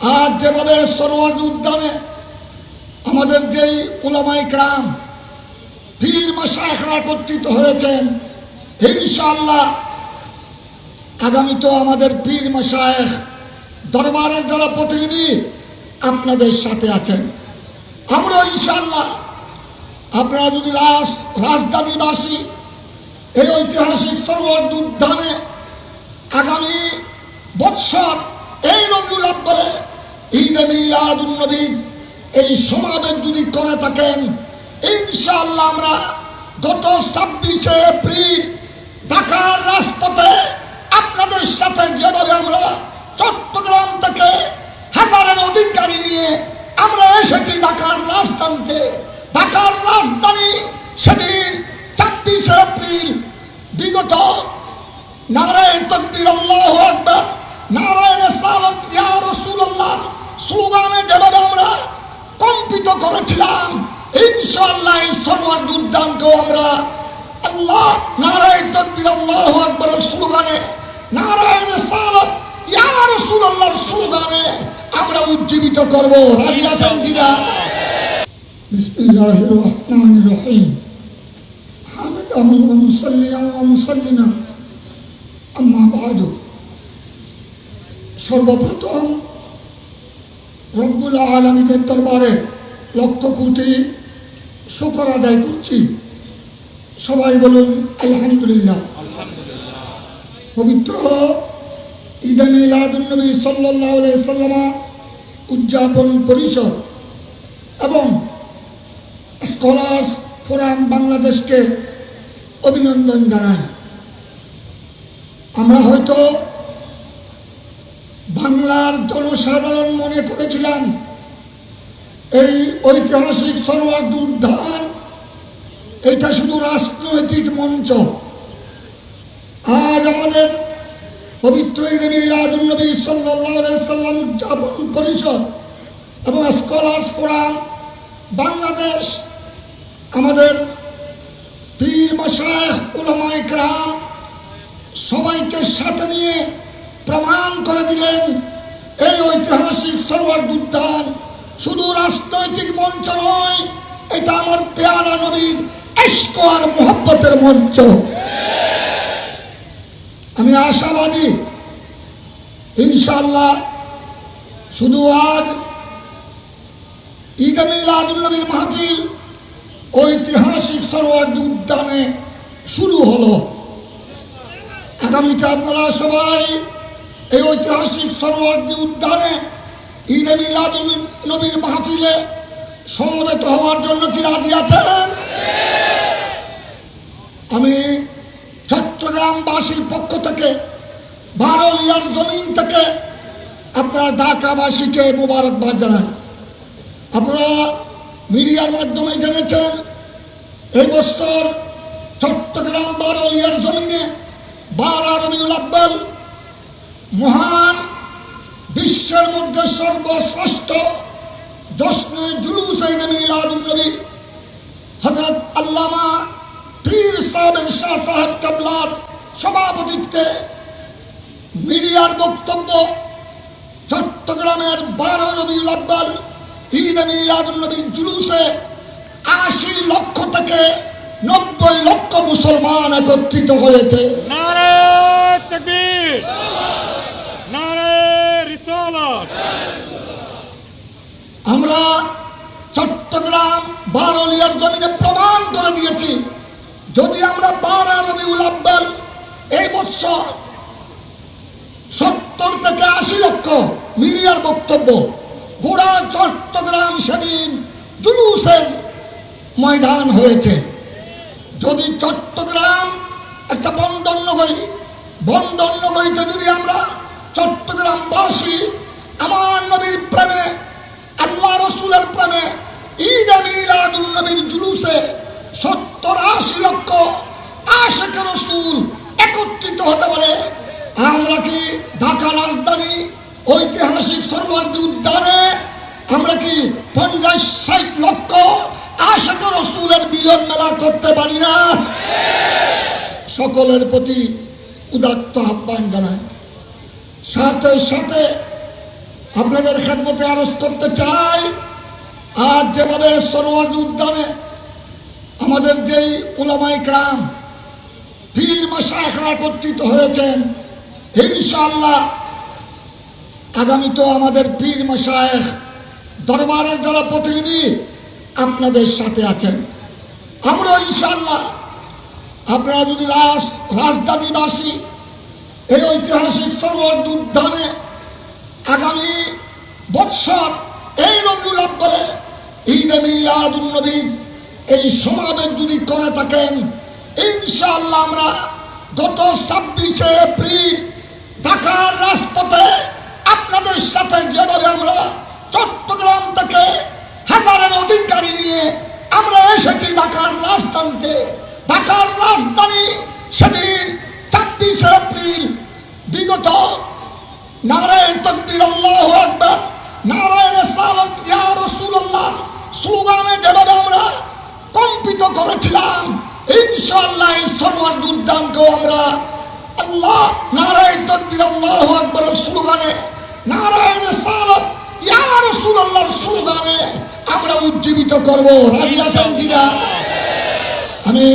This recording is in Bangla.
আজ যেভাবে সরোয়ার উদ্যানে আমাদের যেই উলামাই গ্রাম পীর মশাইখরা একত্রিত হয়েছেন ইনশাল্লাহ আগামী তো আমাদের পীর মশায়েখ দরবারের যারা প্রতিনিধি আপনাদের সাথে আছেন। আমরা ইনশাল্লাহ আপনারা যদি রাজ রাজধানীবাসী এই ঐতিহাসিক সরোয়ার উদ্যানে আগামী বৎসর এই রবিউল আব্বালে ঈদে মিলাদুন নবীর এই সমাবেশ যদি করে থাকেন, ইনশাআল্লাহ আমরা গত ছাব্বিশে এপ্রিল ঢাকার রাজপথে আপনাদের সাথে যেভাবে আমরা চট্টগ্রাম থেকে হাজারের অধিক গাড়ি নিয়ে আমরা এসেছি ঢাকার রাজধানীতে, ঢাকার রাজধানী সেদিন ছাব্বিশে এপ্রিল, বিগত নারায় তকবির আল্লাহ আকবার, নারায় রেসালত, ইয়া রাসূলুল্লাহ স্লোগানে যেভাবে আমরা কম্পিত করেছিলাম, ইনশাআল্লাহ সরওয়ার উদ্যানকেও আমরা আল্লাহ নারায় তকবির, আল্লাহ আকবরের স্লোগানে, নারায় রেসালত, ইয়া রাসূলুল্লাহর স্লোগানে আমরা উজ্জীবিত করব। রাজি আছেন কিনা? বিসমিল্লাহির রহমানির রহিম। ওয়া মুসাল্লিমা। আম্মা বাদু। সর্বপ্রথম রব্বুল আলমীদের দরবারে লক্ষ কোটি শুকর আদায় করছি। সবাই বলুন আলহামদুলিল্লাহ। পবিত্র ঈদ মিলাদুলনবী সাল্লাহ সাল্লামা উদযাপন পরিষদ এবং স্কলার্স ফোরাম বাংলাদেশকে অভিনন্দন জানায় আমরা হয়তো বাংলার জনসাধারণ মনে করেছিলাম, এই ঐতিহাসিক সরোয়ার দুর্ধার, এটা শুধু রাজনৈতিক মঞ্চ। আজ আমাদের পবিত্র নবী সাল্লাম উদযাপন পরিষদ এবং স্কলার্স ফোরাম বাংলাদেশ, আমাদের পীর মশাহ গ্রাম সবাইকে সাথে নিয়ে প্রমাণ করে দিলেন এই ঐতিহাসিক সরোয়ার উদ্যান শুধু রাজনৈতিক মঞ্চ নয়, এটা আমার পেয়ারা নবীর আর মোহব্বতের মঞ্চ। আমি আশাবাদী ইনশাল্লাহ শুধু আজ ঈদ মিলাদুল নবীর মাহফিল ঐতিহাসিক সরোয়ার উদ্যানে শুরু হলো। আগামীতে আপনারা সবাই এই ঐতিহাসিক সরোয়ার্দী উদ্যানে ঈদ মিলাদুল নবীর মাহফিলে সমবেত হওয়ার জন্য কি রাজি আছেন? আমি চট্টগ্রামবাসীর পক্ষ থেকে, বারোলিয়ার জমিন থেকে আপনারা ঢাকাবাসীকে মোবারকবাদ জানাই। আপনারা মিডিয়ার মাধ্যমে জেনেছেন, এই বছর চট্টগ্রাম বারোলিয়ার জমিনে বারা রবিউল আব্বাল মহান বিশ্বের মধ্যে সর্বশ্রেষ্ঠ জশ্নে জুলুস মিলাদুল নবী হজরত আল্লামা পীর সাহেব শাহ সাহেব কাবলার সভাপতিত্বে মিডিয়ার বক্তব্য চট্টগ্রামের বারো রবিউল আব্বাল ঈদ মিলাদুল নবী জুলুসে আশি লক্ষ থেকে নব্বই লক্ষ মুসলমান একত্রিত হয়েছে। নারে তকবীর। নারে রিসালাত আমরা চট্টগ্রাম বারলিয়ার জমিনে প্রমাণ করে দিয়েছি, যদি আমরা বারা রবিউল আব্বাল এই বছর সত্তর থেকে আশি লক্ষ মিলিয়ার বক্তব্য, গোড়া চট্টগ্রাম সেদিন জুলুসের ময়দান হয়েছে। যদি চট্টগ্রাম একটা বন্দর নগরী, বন্দর নগরীতে যদি আমরা চট্টগ্রামবাসী আমার নবীর প্রেমে, আল্লাহ রসুলের প্রেমে, ঈদ মিলাদুল নবীর জুলুসে সত্তর আশি লক্ষ আশেখ রসুল একত্রিত হতে পারে। আমরা কি ঢাকা রাজধানী ঐতিহাসিক সরোয়ার্দী উদ্যানে, আমরা কি পঞ্চাশ ষাট লক্ষ আশেখ রসুলের মিলন মেলা করতে পারি না? সকলের প্রতি উদাত্ত আহ্বান জানায় সাথে সাথে আপনাদের খেদমতে আরজ করতে চাই। আর যেভাবে সরোয়ার্দী উদ্যানে আমাদের যেই উলামাই ক্রাম পীর মাসায়খরা একত্রিত হয়েছেন ইনশাল্লাহ আগামী তো আমাদের পীর মাসায়েখ দরবারের যারা প্রতিনিধি আপনাদের সাথে আছেন। আমরা ইনশাল্লাহ আপনারা যদি রাজ রাজধানীবাসী এই ঐতিহাসিক সরোয়ার্দ উদ্যানে আগামী বৎসর এই রবিউল আব্বালে ঈদে মিলাদুন নবীর এই সমাবেশ যদি করে থাকেন, ইনশাআল্লাহ আমরা গত ছাব্বিশে এপ্রিল ঢাকার রাজপথে আপনাদের সাথে যেভাবে আমরা চট্টগ্রাম থেকে হাজারের অধিক গাড়ি নিয়ে আমরা এসেছি ঢাকার রাজধানীতে। ঢাকার রাজধানী সেদিন ছাব্বিশে এপ্রিল বিগত নারায়ণ তকবির আল্লাহ আকবার নারায়ণ সালাত ইয়া রাসূলুল্লাহ। স্লোগানে যেভাবে আমরা কম্পিত করেছিলাম, ইনশাআল্লাহ সরওয়ার উদ্যানকেও আমরা আল্লাহ নারায়ণ তকবির আল্লাহ আকবার স্লোগানে নারায়ণ সালাত ইয়া রাসূলুল্লাহ স্লোগানে আমরা উজ্জীবিত করব। রাজি আছেন কিনা? আমি